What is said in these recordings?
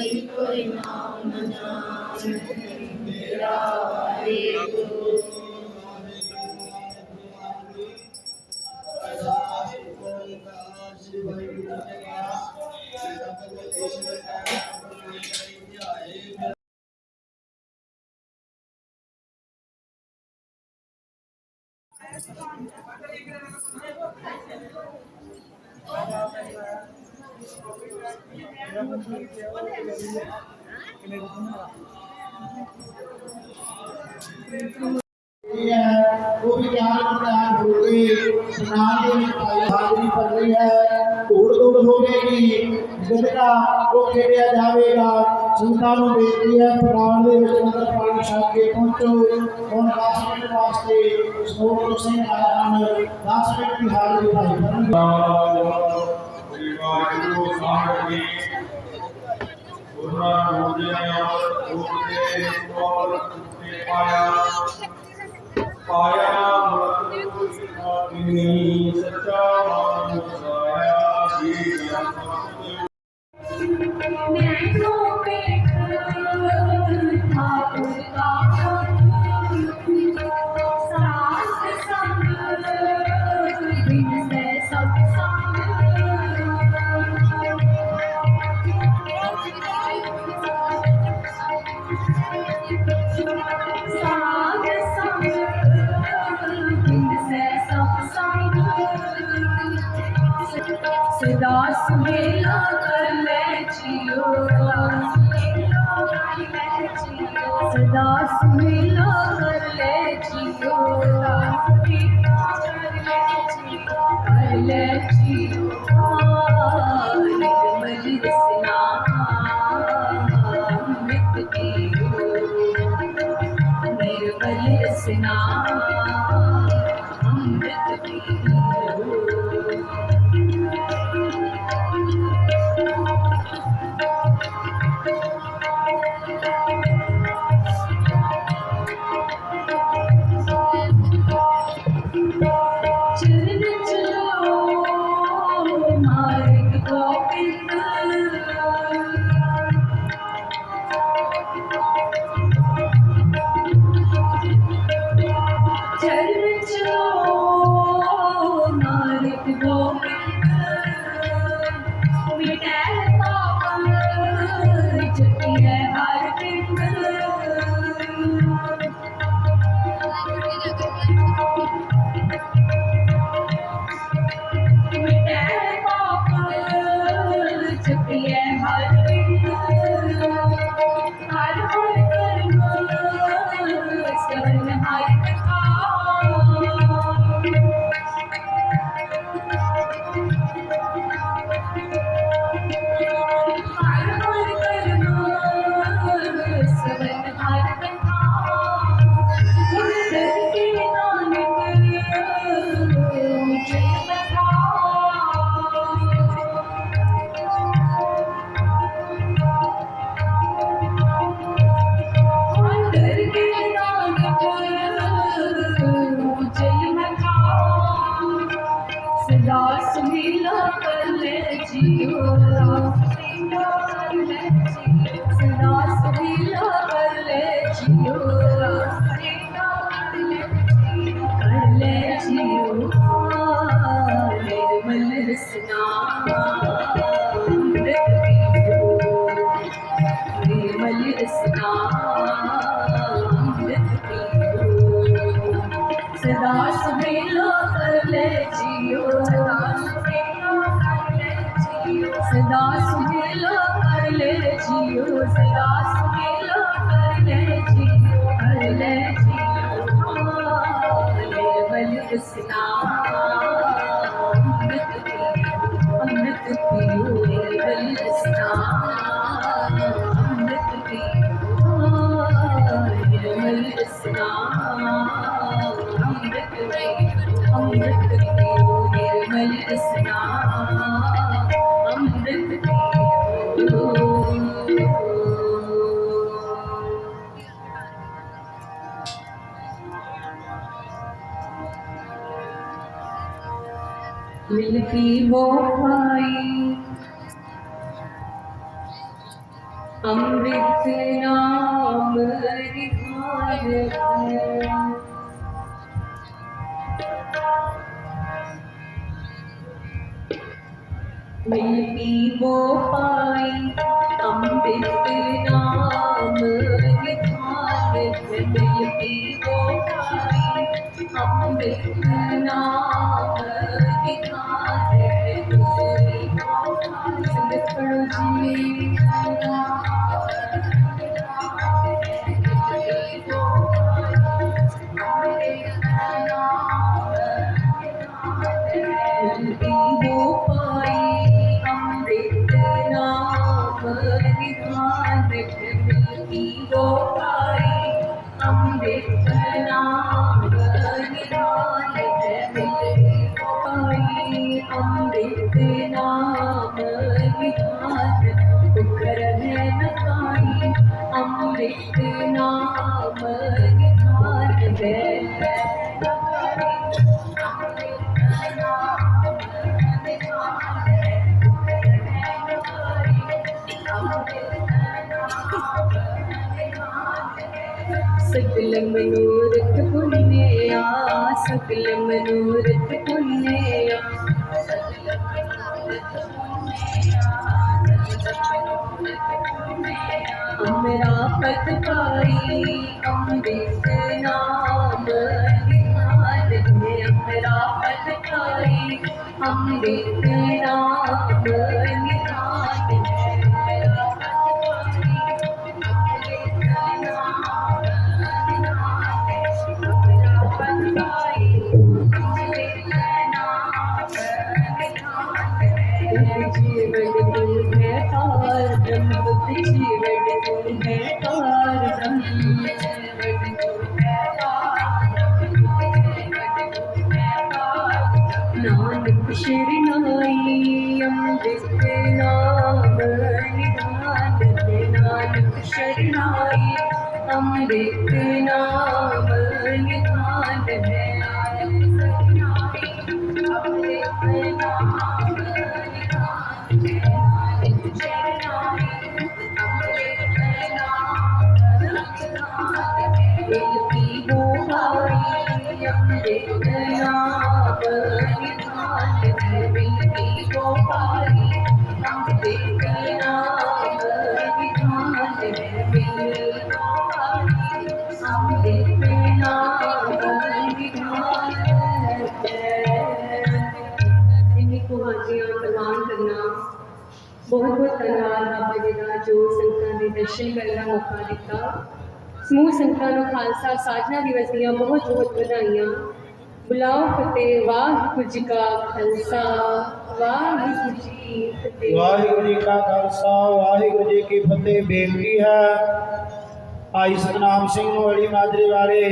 ਇਹ ਹੈ ਉਹ ਵੀ ਗਿਆਨ ਪ੍ਰਦਾਨ ਹੋ ਗਈ ਸਨਾਨ ਦੇ ਵਿੱਚ ਭਾਈ ਹਾਜ਼ਰੀ ਭਰ ਰਹੀ ਹੈ ਧੂੜ ਧੂੜ ਹੋਵੇਗੀ ਜਿਹੜਾ ਉਹ ਖੇਡਿਆ ਜਾਵੇਗਾ ਸੰਤਾਂ ਨੂੰ ਬੇਨਤੀ ਹੈ ਪ੍ਰਾਣ ਦੇ ਵਿੱਚ ਨਦਰ ਪਾਣੀ ਛੱਡ ਕੇ ਪਹੁੰਚੋ ਹੁਣ 10 ਮਿੰਟ ਵਾਸਤੇ ਸੋਹਣ ਸਿੰਘ ਆਏ ਹਨ 10 ਮਿੰਟ ਦੀ ਹਾਜ਼ਰੀ ਭਾਈ ਕਰਨਗੇ ਵਾਹਿਗੁਰੂ ਸਾਹਿਬ ਜੀ ਉਹਨਾਂ ਰੋਜਿਆਂ ਉਹਦੇ ਕੋਲ ਤੇ ਪਾਇਆ ਪਾਇਆ ਮਤਿ ਆਤਮੀ ਸੱਚਾ ਮਨ ਸਾਇਆ ਜੀ ਜਨ ਨੈਣੋ ਪੇਖ ਠਾਕੁਰ Oh, Krishna. मिलती वो पाई अमृत नाम रिहार है। मिलती वो पाई अमृत नाम निधान है। मिलती वो पाई अमृत नाम सकल मनोरथ पुण्या सकल मनोरथ पुण्या अमरा पद पाई अमृत नाम निधान है अमरा पद पाई अमृत नाम ਬਹੁਤ ਬਹੁਤ ਧੰਨਵਾਦ ਬਾਬਾ ਜੀ ਦਾ ਜੋ ਸੰਗਤਾਂ ਦੇ ਦਰਸ਼ਨ ਕਰਨ ਦਾ ਮੌਕਾ ਦਿੱਤਾ ਸਮੂਹ ਸੰਗਤਾਂ ਨੂੰ ਖਾਲਸਾ ਸਾਜਨਾ ਦਿਵਸ ਦੀਆਂ ਬਹੁਤ ਬਹੁਤ ਵਧਾਈਆਂ। ਬੁਲਾਓ ਫਤਿਹ, ਵਾਹਿਗੁਰੂ ਜੀ ਕਾ ਖਾਲਸਾ। ਵਾਹਿਗੁਰੂ ਜੀ ਕੀ ਫਤਿਹ। ਵਾਹਿਗੁਰੂ ਜੀ ਕਾ ਖਾਲਸਾ, ਵਾਹਿਗੁਰੂ ਜੀ ਕੀ ਫਤਿਹ। ਬੇਨਤੀ ਹੈ, ਭਾਈ ਸਤਨਾਮ ਸਿੰਘ ਨੋੜੀ ਮਾਜਰੇ ਵਾਲੇ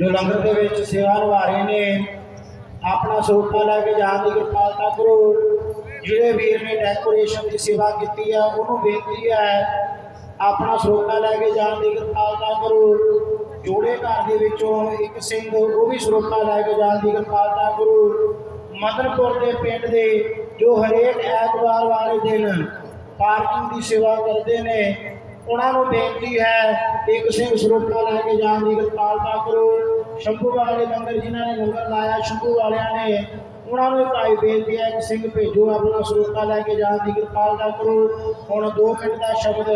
ਜੋ ਲੰਗਰ ਦੇ ਵਿੱਚ ਸੇਵਾ ਨਿਭਾ ਰਹੇ ਨੇ, ਆਪਣਾ ਸਰੂਪਾ ਲੈ ਕੇ ਜਾਣ ਦੀ ਕਿਰਪਾਲਤਾ ਕਰੋ। ਜਿਹੜੇ ਵੀਰ ਨੇ ਡੈਕੋਰੇਸ਼ਨ ਦੀ ਸੇਵਾ ਕੀਤੀ ਹੈ, ਉਹਨੂੰ ਬੇਨਤੀ ਹੈ ਆਪਣਾ ਸਰੋਤਾ ਲੈ ਕੇ ਜਾਣ ਦੀ ਕਿਰਪਾਲਤਾ ਕਰੋ। ਜੋੜੇ ਘਰ ਦੇ ਵਿੱਚੋਂ ਇੱਕ ਸਿੰਘ, ਉਹ ਵੀ ਸਰੂਪਾ ਲੈ ਕੇ ਜਾਣ ਦੀ ਕਿਰਪਾਲਤਾ ਕਰੋ। ਮਦਨਪੁਰ ਦੇ ਪਿੰਡ ਦੇ ਜੋ ਹਰੇਕ ਐਤਵਾਰ ਵਾਲੇ ਦਿਨ ਪਾਰਕਿੰਗ ਦੀ ਸੇਵਾ ਕਰਦੇ ਨੇ, ਉਹਨਾਂ ਨੂੰ ਬੇਨਤੀ ਹੈ ਇੱਕ ਸਿੰਘ ਸਰੂਪਾ ਲੈ ਕੇ ਜਾਣ ਦੀ ਕਿਰਪਾਲਤਾ ਕਰੋ। ਸ਼ੰਭੂ ਵਾਲੇ ਲੰਗਰ ਜਿਨ੍ਹਾਂ ਨੇ ਲੰਗਰ ਲਾਇਆ, ਸ਼ੰਭੂ ਵਾਲਿਆਂ ਨੇ ਉਹਨਾਂ ਨੂੰ ਭਾਈ ਬੇਨਤੀ ਹੈ ਕਿ ਸਿੰਘ ਭੇਜੋ, ਆਪਣਾ ਸਰੂਪਾ ਲੈ ਕੇ ਜਾਣ ਦੀ ਕਿਰਪਾਲਤਾ ਕਰੋ। ਹੁਣ 2 ਮਿੰਟ ਦਾ ਸ਼ਬਦ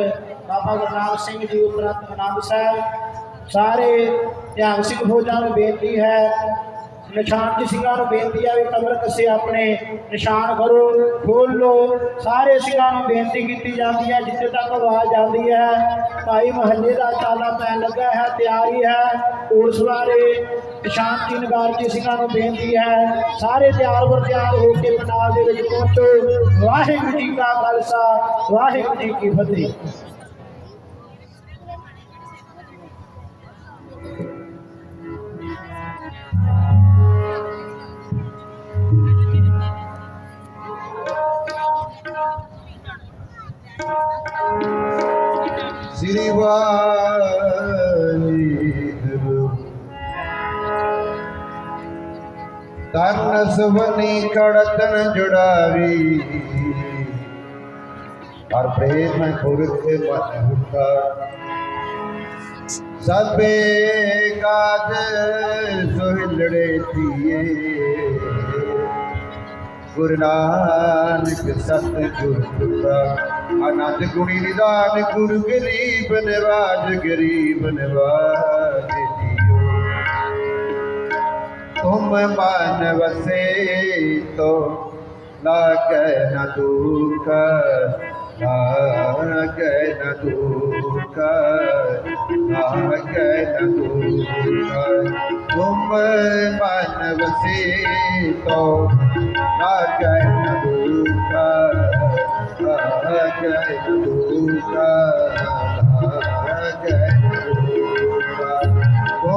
ਬਾਬਾ ਗੁਰਨਾਮ ਸਿੰਘ ਜੀ ਉਪਰੰਤ ਆਨੰਦ ਸਾਹਿਬ। ਸਾਰੇ ਧਿਆਨ ਸਿੰਘ ਫੌਜਾਂ ਨੂੰ ਬੇਨਤੀ ਹੈ ਨਿਸ਼ਾਨ ਜੀ ਸਿੰਘਾਂ ਨੂੰ ਬੇਨਤੀ ਹੈ ਵੀ ਕਮਰ ਕੱਸੇ ਆਪਣੇ ਨਿਸ਼ਾਨ ਕਰੋ ਖੋਲ ਲੋ ਸਾਰੇ ਸਿੰਘਾਂ ਨੂੰ ਬੇਨਤੀ ਕੀਤੀ ਜਾਂਦੀ ਹੈ, ਜਿੱਥੇ ਤੱਕ ਆਵਾਜ਼ ਆਉਂਦੀ ਹੈ, ਭਾਈ ਮਹੱਲੇ ਦਾ ਤਾਲਾ ਪੈਣ ਲੱਗਾ ਹੈ, ਤਿਆਰੀ ਹੈ। ਪੁਲਿਸ ਵਾਲੇ ਸ਼ਾਂਤੀ ਨਗਾਰ ਜੀ ਸਿੰਘਾਂ ਨੂੰ ਬੇਨਤੀ ਹੈ, ਸਾਰੇ ਤਿਆਰ ਬਰ ਤਿਆਰ ਹੋ ਕੇ ਪੰਡਾਲ ਦੇ ਵਿੱਚ ਪਹੁੰਚੋ। ਵਾਹਿਗੁਰੂ ਜੀ ਕਾ ਖਾਲਸਾ, ਵਾਹਿਗੁਰੂ ਜੀ ਕੀ ਫਤਿਹ। ਤਨ ਸਵਨੀ ਕੜਤਨ ਜੁੜਾਵੀ। ਹਰ ਪ੍ਰੇਮ ਖੁਰਕ ਮਨ ਹੁਕਾ ਸਭੇ ਕਾਜ ਸੁਹਿਲੜੇ ਗੁਰੂ ਨਾਨਕ ਸਤਿਗੁਰ ਤੁਕਾ ਆਨੰਦ ਗੁਣੀ ਨਿਦਾਨ ਗੁਰੂ ਗਰੀਬ ਨਿਵਾਜ ਗਰੀਬ ਨਿਵਾਜ। ਜੀਓ ਤੁਮ ਮਨ ਵਸੇ ਤੋ ਲਾਗੈ ਨ ਦੁਖ, ਲਾਗੈ ਨ ਦੁਖ, ਲਾਗੈ ਨ ਦੁਖ। ਤੁਮ ਮਨ ਵਸੇ ਤੋ ਲਾਗੈ ਨ ਦੁਖ, ਲਾਗੈ ਨ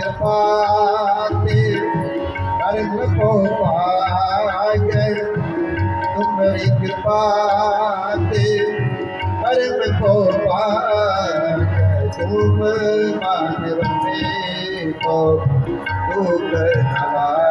ਕਿਰਪਾ ਤੇ ਕਰਮ ਕੋ ਪਾਗੈ ਤੁਮਰੀ ਕਿਰਪਾ ਤੇ ਕਰਮ ਕੋ ਪਾਗੈ ਤੁਮ ਮਨ ਵਸੇ ਕੋ, ਦੁਖ ਨ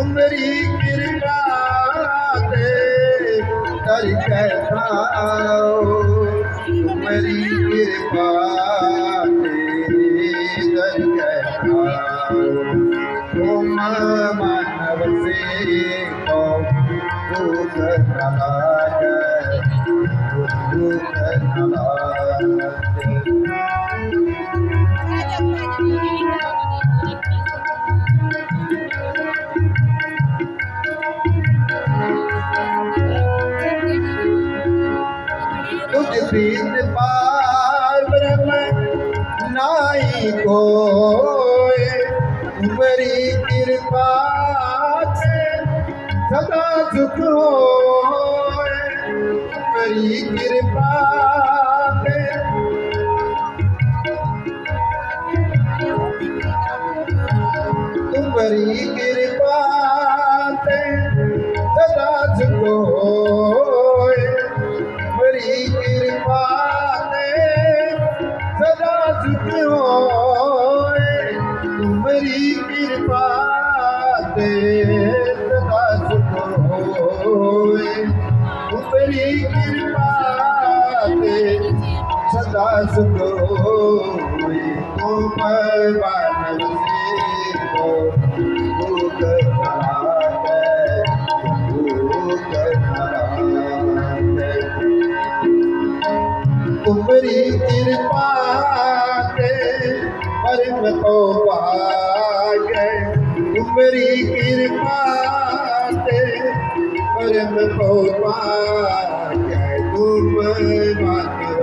दारी गिरा कैसाउ उमरी गिरबा ब्रह्म नाई कोय तुम्हारी कृपा से सदा सुख होय तुम्हारी कृपा Oh, my God, you're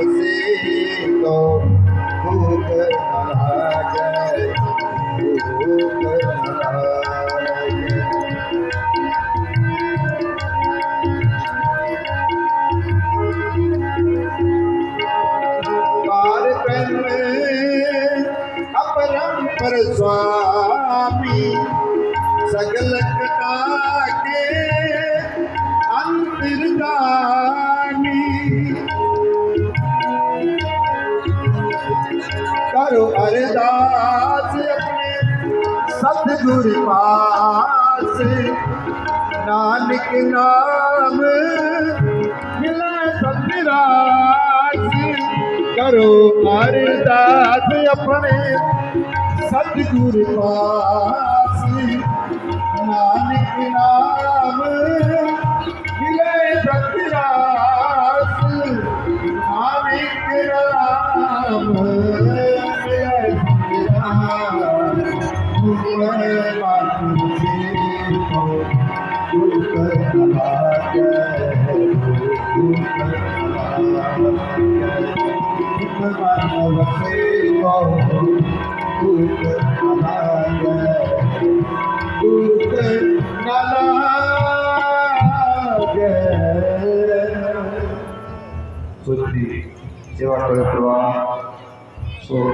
my Lord. ਗੁਰ ਪਾਸ ਨਾਨਕ ਨਾਮ ਮਿਲੇ ਸਤਿਰਾਸ ਕਰੋ ਅਰਦਾਸ ਆਪਣੇ ਸਤਿਗੁਰ ਪਾਸ।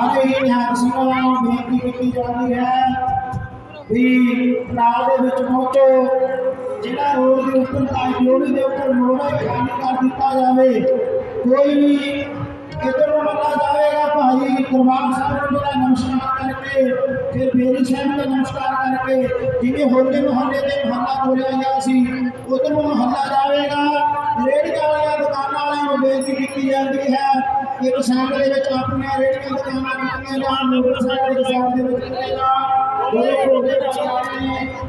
ਸਾਰੇ ਹੀ ਨਿਹੰਗ ਨੂੰ ਬੇਨਤੀ ਕੀਤੀ ਜਾਂਦੀ ਹੈ। ਵੀ ਨਾਲ ਦੇ ਵਿੱਚ ਪਹੁੰਚੋ। ਜਿਹੜਾ ਰੋਡ ਦੇ ਉੱਪਰ ਤਾਂ ਜੋੜੀ ਦੇ ਉੱਪਰ ਮੋੜਾ ਖਾਲੀ ਕਰ ਦਿੱਤਾ ਜਾਵੇ। ਕੋਈ ਵੀ ਇੱਧਰ ਨੂੰ ਮੰਨਾ ਜਾਵੇਗਾ, ਭਾਈ ਦਰਬਾਰ ਸਾਹਿਬ ਨੂੰ ਜਿਹੜਾ ਨਮਸਕਾਰ ਕਰਕੇ, ਫਿਰ ਬੇਰੀ ਸਾਹਿਬ ਦਾ ਨਮਸਕਾਰ ਕਰਕੇ, ਜਿਵੇਂ ਹੋਲੇ ਮੁਹੱਲੇ ਦੇ ਮਹੱਲਾ ਬੋਲਿਆ ਗਿਆ ਸੀ, ਉਧਰ ਨੂੰ ਮਹੱਲਾ ਜਾਵੇਗਾ। ਰੇੜੀਆਂ ਵਾਲੀਆਂ ਦੁਕਾਨਾਂ ਵਾਲਿਆਂ ਨੂੰ ਬੇਨਤੀ ਕੀਤੀ ਜਾਂਦੀ ਹੈ। ਇੱਕ ਦੇ ਵਿੱਚ ਆਪਣੀਆਂ ਰੇੜੀਆਂ ਦੁਕਾਨਾਂ ਕੀਤੀਆਂ ਜਾਣ ਮੋਟਰ ਦੇ ਸਾਈਡ ਦੇ ਵਿੱਚ ਕੀਤੀਆਂ ਜਾਣ ਜਿਹੜੇ ਕੋਡੇ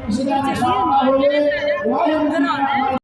ਕਿਸੇ ਦਾ ਨੁਕਸਾਨ ਨਾ ਹੋਵੇ ਵਾਹਿਗੁਰੂ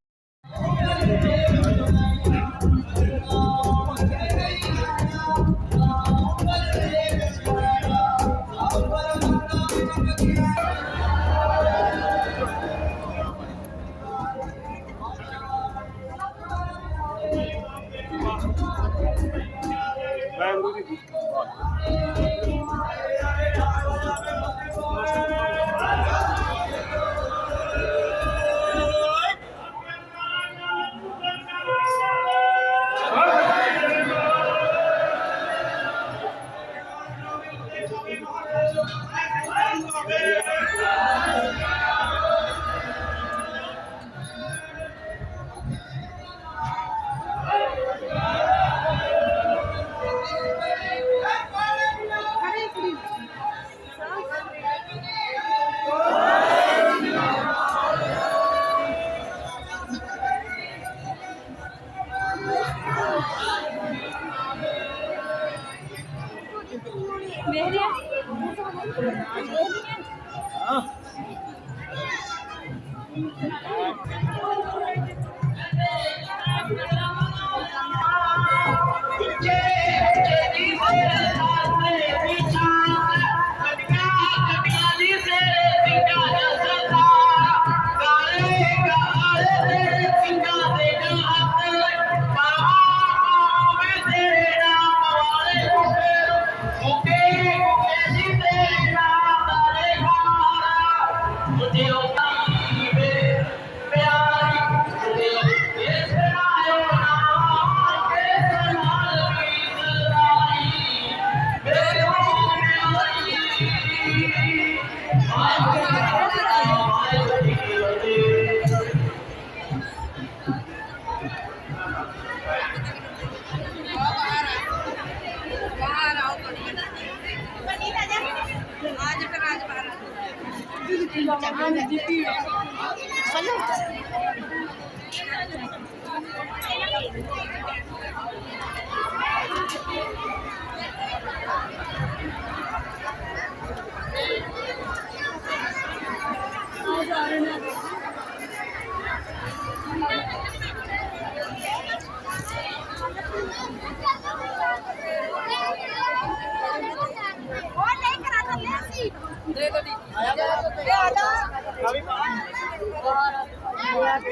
تفضلوا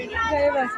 Pruebas